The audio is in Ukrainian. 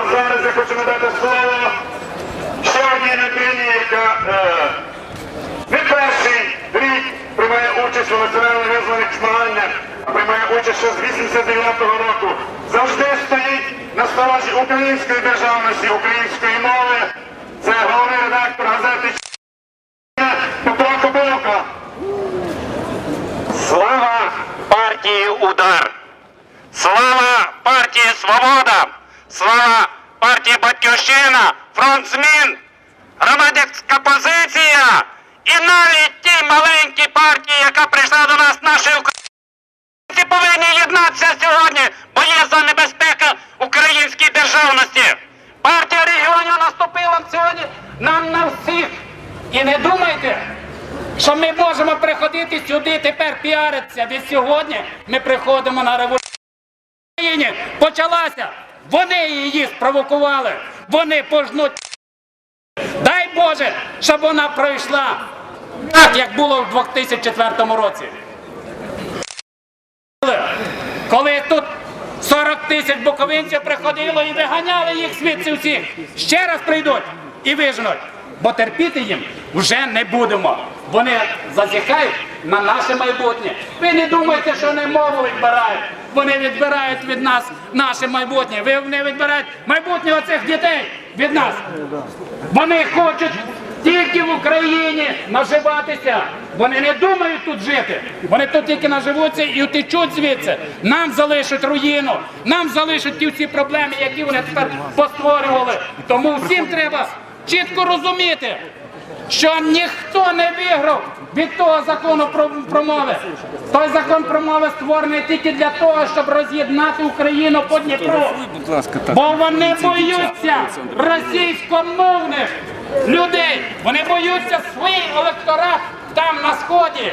А зараз я хочу надати слово ще одній людині, яка е, не перший рік приймає участь у національно визвольних змаганнях, а приймає участь ще з 89-го року. Завжди стоїть на сторожі української державності, української мови. Це головний редактор газети Петро Кобилка. Слава партії Удар! Слава партії Свобода! Слава партії Батьківщина! Фронт змін! Громадська позиція! І навіть ті маленькі партії, яка прийшла до нас, наші українці повинні єднатися сьогодні, бо є за небезпека українській державності. Партія регіонів наступила сьогодні нам на всіх. І не думайте, що ми можемо приходити сюди тепер піаритися. Від сьогодні ми приходимо на революцію. Почалася. Вони її спровокували. Вони пожнуть. Дай Боже, щоб вона пройшла так, як було в 2004 році. Коли тут 40 тисяч буковинців приходило і виганяли їх звідси всіх. Ще раз прийдуть і виженуть. Бо терпіти їм вже не будемо. Вони зазіхають на наше майбутнє. Ви не думайте, що вони мову відбирають. Вони відбирають від нас наше майбутнє. Ви не відбирають майбутнє оцих дітей від нас. Вони хочуть тільки в Україні наживатися. Вони не думають тут жити. Вони тут тільки наживуться і утечуть звідси. Нам залишать руїну, нам залишать ті всі проблеми, які вони тепер постворювали. Тому всім треба чітко розуміти, що ніхто не виграв від того закону про, мови. Той закон про мови створений тільки для того, щоб роз'єднати Україну по Дніпру. Бо вони боються російськомовних людей. Вони боються свій електорат там на сході.